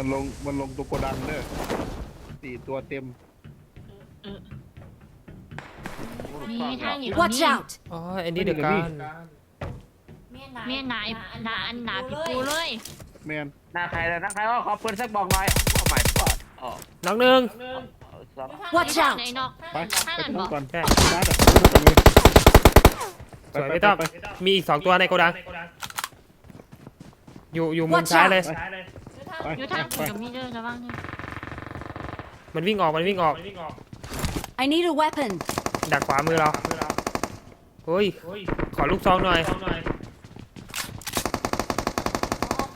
มันลงมันลงตัวโกดังเด้อสี่ตัวเต็มมีทางอยู่ตรง Watch นี้ out! อ๋อไอ้นี่เดียวกันเมียนายนาอันนาพี่ปูเลย แมนหน้าใครเลยหน้าใครก็ขอปืนสักบอกหน่อยโอ้ my god อ๋อน้องหนึ่งสอง Watch ไอ้ out ไหนนอกไปข้างไปนั้นทางบอกก่อนใช่นัดอะพูดกันเลยสวยไม่ต้องไปมีอีกสองตัวในโกดัง อยู่อยู่มุม Watch ซ้าย out เลย ไปอยู่ทางคุณกับมีเด้อระวังเด้อมันวิ่งออกมันวิ่งออก I need a weapon. ดักขวามือเราเฮ้ยขอลูกซองหน่อย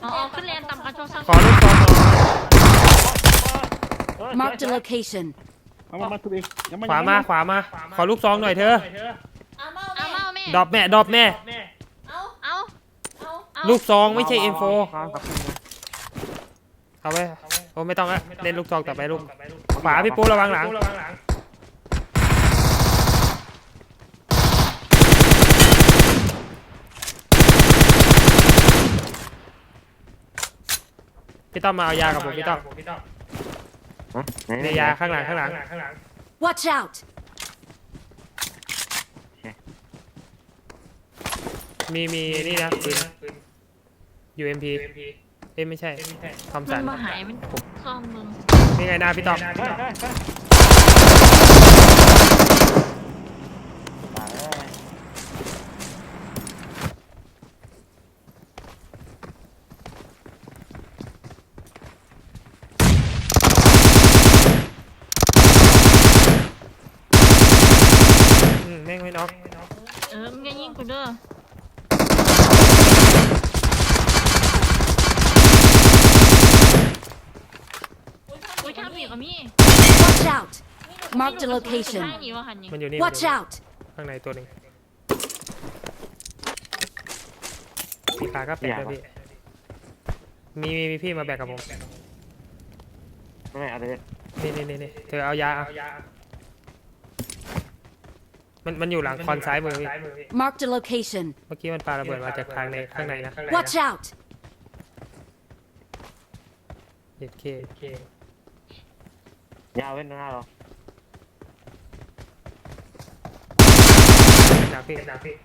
อ๋อขึ้นเรียนตามกระโจนซ้ขอลูกซองหน่อย Marked a location. เอามามาทุกเองยังขวามาขวามา ขอลูกซองหน่อยเธอ เอาเมาเอาเมาแม่ดรอปแม่ดรอปแม่ เอาเอาเอาเอาลูกซองไม่ใช่ M4 ครับครับ เอาไว้โอ้ไม่ต้องละเล่นลูกซองต่อไปลูกขวาพี่ปูระวังหลังพี่ต้องมาเอายากับผมพี่ต้องในยาข้างหลังข้างหลัง Watch out! มีมีนี่นะปืน UMP เอ้ยไม่ใช่ทอมมึสังนมาหายมันซ่อมมึงนี่ไงหน้าพี่ต้อมเฮ้ยเฮ้ยเฮ้ยตายแล้วอืมแม่งไม่น็อกเออมึงจะยิงกูเด้อ อุ้ยทางผีกับมี Watch out! Marked a ใช่ location. นี่วะคันนี้มันอยู่นี่ Watch out! ข้างในตัวหนึ่งสีขาก็แปลกด้วยพี่ มีมีมีพี่มาแบกกับผม ไม่ไม่เอาเลยนี่นี่นี่นี่เธอเอายาเอามันมันอยู่หลังคอนซ้ายมือพี่ Marked a location. เมื่อกี้มันปาระเบิดมาจากทางในข้างในนะ Watch out! เด็ดเค ยาวเว้นหน้าเราจากพี่จากพี่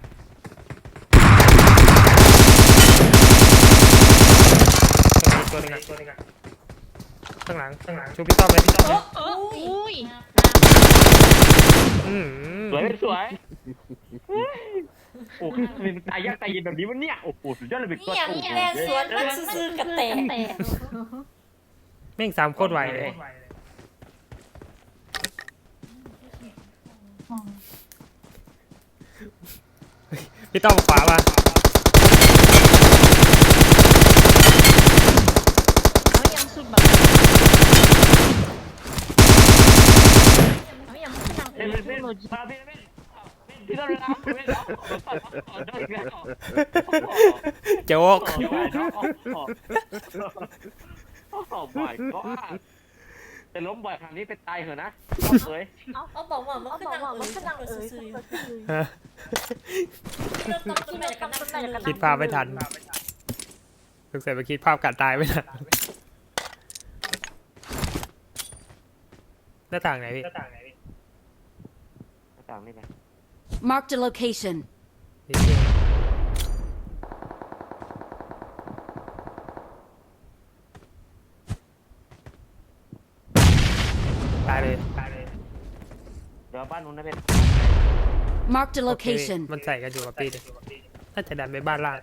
ตัวหนึงอะตัวหนึงอะข้างหลังข้างหลังชูพี่ต้อมเลยพี่ต้อมเลยเอออุ้ยอืมสวยสวยโอ้โหมันตายยากตายเย็นแบบนี้วะเนี่ยโอ้โหสุดยอดเลยบิ๊กนี่อย่างนี้แรงสวนมันซื่อๆกระแตกแต่แม่งสามโคตรไวเลย พี่ต้อมขวามาเขายังสุดแบบเขายังไม่ทำเฮ้ยเลยเฮ้ยโลเฮ้ยจิมาพี่พี่พี่ต้องเรียนนะพี่ต้องโดนอีกแล้วโจ๊ก โอ้โห my god จะล้มบ่อยครั้งนี้เป็นตายเหรอนะเฮ้ยเอาบอกว่ามันขึ้นนางมันขึ้นนางเออซื่อๆเริ่มต้นขึ้นมาจากกันนั่งคิดภาพไม่ทันสงสัยไปคิดภาพกัดตายไม่ทันหน้าต่างไหนพี่ต่างนี่ไง Marked a location. นี่เชี่ย ตายเลยตายเลยเดี๋ยวบ้านนู้นนะเป็น Marked a โอเค location. มันใส่กันอยู่กับปีเลยน่าจะดันไปบ้านล่าง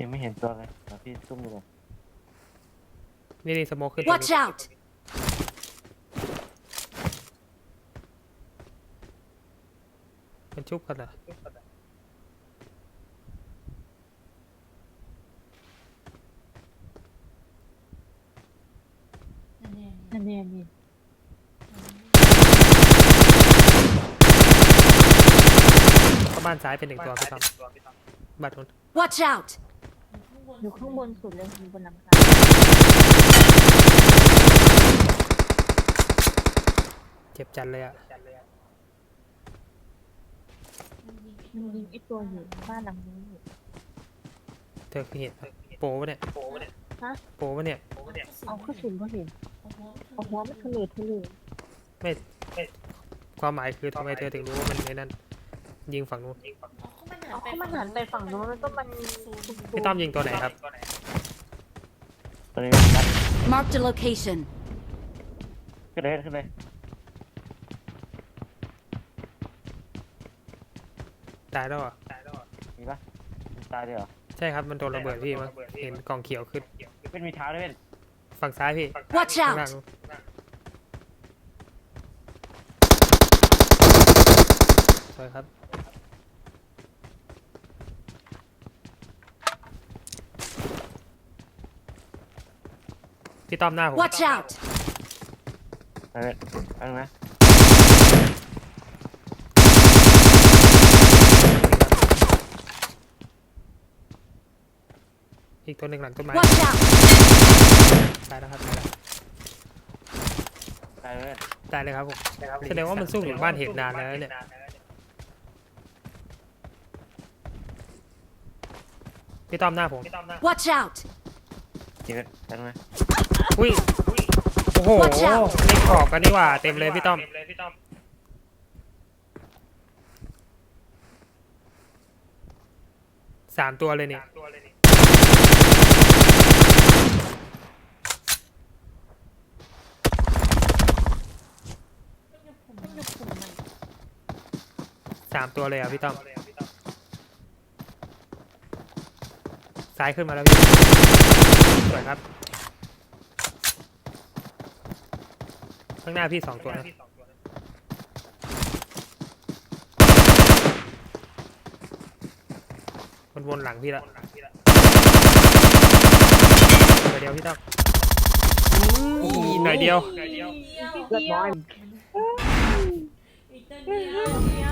ยังไม่เห็นตัวเลยพี่ซุ่มอยู่เลยนี่นี่สโมคขึ้น Watch out! มันชุบกันเหรอ นั่นเองนี่เข้าบ้านซ้ายเป็นหนึ่งตัวพี่ต้อมบ้านนู้น Watch out! อยู่ข้างบนสุดเลยอยู่บนหลังคาเจ็บจัดเลยอะมันยิงไอตัวอยู่บ้านหลังนี้อยู่เธอเคยเห็นปะโปปะเนี่ยฮะโปปะเนี่ยเอาขึ้นสินก็เห็น โอ้โหเอาหัวมันทะเลทะเลไม่ความหมายคือทำไมเธอถึงรู้ว่ามันในนั้นยิงฝั่งนู้นเอาเอาเข้ามาหันไปฝั่งโน้นแล้วก็มันพี่ต้อมยิงตัวไหนครับตัวนี้ครับ Marked a location. ขึ้นเลยขึ้นเลยตายแล้วเหรอมีปะมีตายด้วยเหรอใช่ครับมันโดนระเบิดพี่มั้งเห็นกล่องเขียวขึ้นเป็นมีเท้าด้วยเป็น ฝั่งซ้ายพี่ Watch ข้างล่าง out! นู้นสวยครับ พี่ต้อมหน้าผม Watch out! ไปเป็นไปตรงนะ อีกตัวหนึ่งหลังต้นไม้ Watch out! ตายแล้วครับตายแล้วตายเลยเป็นตายเลยครับผม แสดงว่ามันสู้อยู่บ้านเห็นนานแล้วเนี่ย พี่ต้อมหน้าผม Watch out! จริงเป็นไปตรงนะอุ้ย โอ้โห Watch out เล่นขอบกันนี่หว่า เต็มเลยพี่ต้อม สามตัวเลยนี่ สามตัวเลยอะพี่ต้อมซ้ายขึ้นมาแล้วพี่สวยครับ ข้างหน้าพี่สองตัวนะวนๆหลังพี่ละตัวเดียวพี่ต้อมหน่อยเดียวเดียวเรียบร้อยอีกตัวเดียว